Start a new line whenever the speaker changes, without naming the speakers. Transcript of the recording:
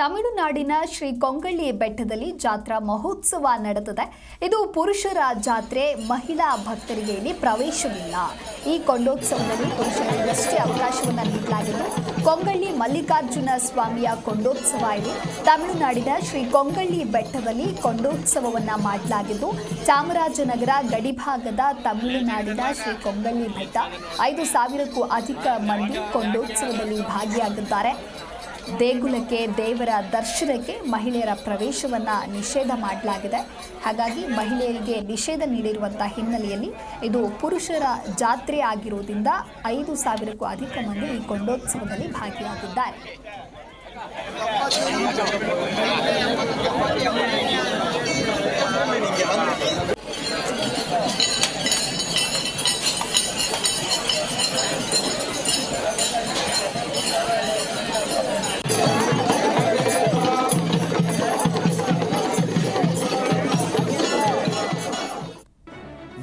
ತಮಿಳುನಾಡಿನ ಶ್ರೀ ಕೊಂಗಳ್ಳಿ ಬೆಟ್ಟದಲ್ಲಿ ಜಾತ್ರಾ ಮಹೋತ್ಸವ ನಡೆದಿದೆ. ಇದು ಪುರುಷರ ಜಾತ್ರೆ, ಮಹಿಳಾ ಭಕ್ತರಿಗೆ ಇಲ್ಲಿ ಪ್ರವೇಶವಿಲ್ಲ. ಈ ಕೊಂಡೋತ್ಸವದಲ್ಲಿ ಪುರುಷರಿಗಷ್ಟೇ ಅವಕಾಶವನ್ನು ನೀಡಲಾಗಿದ್ದು ಕೊಂಗಳ್ಳಿ ಮಲ್ಲಿಕಾರ್ಜುನ ಸ್ವಾಮಿಯ ಕೊಂಡೋತ್ಸವ ಇದು ತಮಿಳುನಾಡಿನ ಶ್ರೀ ಕೊಂಗಳ್ಳಿ ಬೆಟ್ಟದಲ್ಲಿ ಕೊಂಡೋತ್ಸವವನ್ನು ಮಾಡಲಾಗಿದ್ದು, ಚಾಮರಾಜನಗರ ಗಡಿಭಾಗದ ತಮಿಳುನಾಡಿನ ಶ್ರೀ ಕೊಂಗಳ್ಳಿ ಬೆಟ್ಟ ಐದು ಸಾವಿರಕ್ಕೂ ಅಧಿಕ ಮಂದಿ ಕೊಂಡೋತ್ಸವದಲ್ಲಿ ಭಾಗಿಯಾಗಿದ್ದಾರೆ. ದೇಗುಲಕ್ಕೆ, ದೇವರ ದರ್ಶನಕ್ಕೆ ಮಹಿಳೆಯರ ಪ್ರವೇಶವನ್ನು ನಿಷೇಧ ಮಾಡಲಾಗಿದೆ. ಹಾಗಾಗಿ ಮಹಿಳೆಯರಿಗೆ ನಿಷೇಧ ನೀಡಿರುವಂಥ ಹಿನ್ನೆಲೆಯಲ್ಲಿ ಇದು ಪುರುಷರ ಜಾತ್ರೆ ಆಗಿರುವುದರಿಂದ ಐದು ಸಾವಿರಕ್ಕೂ ಅಧಿಕ ಮಂದಿ ಈ ಕೊಂಡೋತ್ಸವದಲ್ಲಿ ಭಾಗಿಯಾಗಿದ್ದಾರೆ.